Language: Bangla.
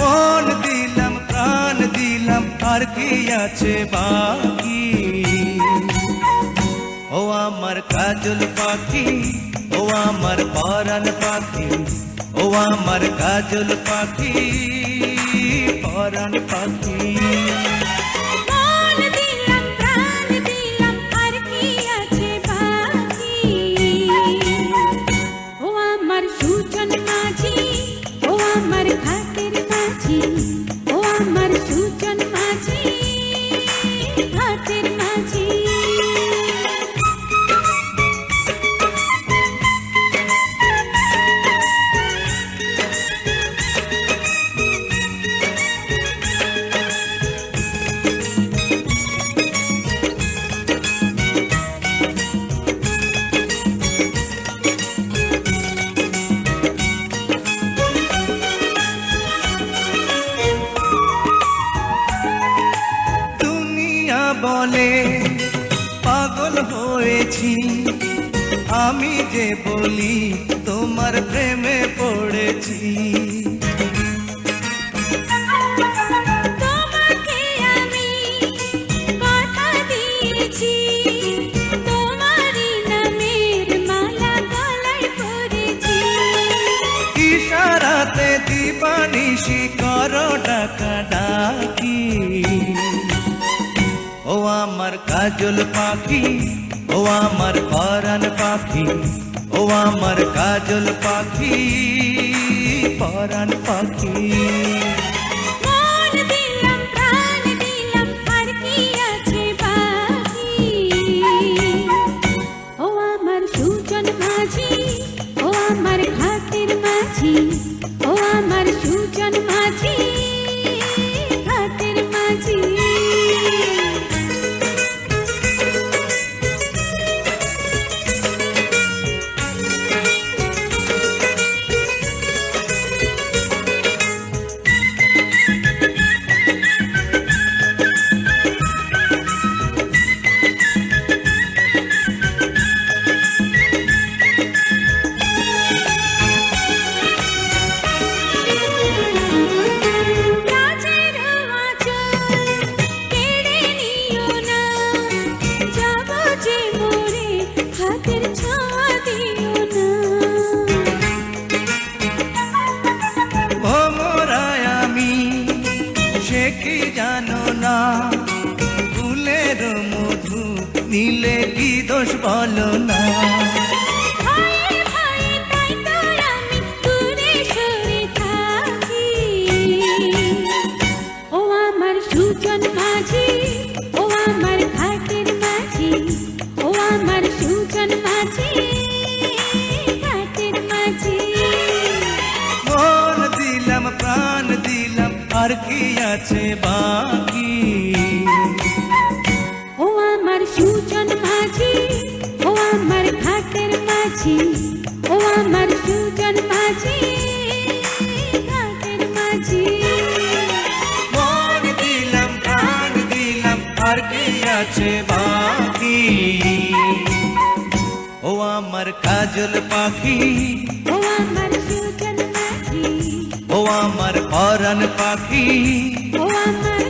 মন দিলাম, প্রাণ দিলাম, আর কি আছে বাকি? ও আমার কাজল পাখি, ও আমার পরাণ পাখি, ও আমার কাজল পাখি, পরাণ পাখি। বলে পাগল হয়েছি। আমি যে বলি তোমার প্রেমে পড়েছি। ইশারাতে দিবানিশি করো কাজল পাখি ও আমার পরাণ পাখি ও আমার কাজল পাখি পরাণ পাখি। সে কি জানো না? ফুলের মধু নিলে কি দোষ বলো না? সুজন মাঝি, ও আমার মাঝি, ও আমার মাঝি। কি আছে বাকি। ও আমার সুজন মাঝি ও আমার ঘাটের মাঝি ও আমার সুজন মাঝি ঘাটের মাঝি। মন দিলাম প্রাণ দিলাম আর কি আছে বাকি? ও আমার কাজল পাখি ও আমার সুজন মাঝি ও আমার পরাণ পাখি। ও আমার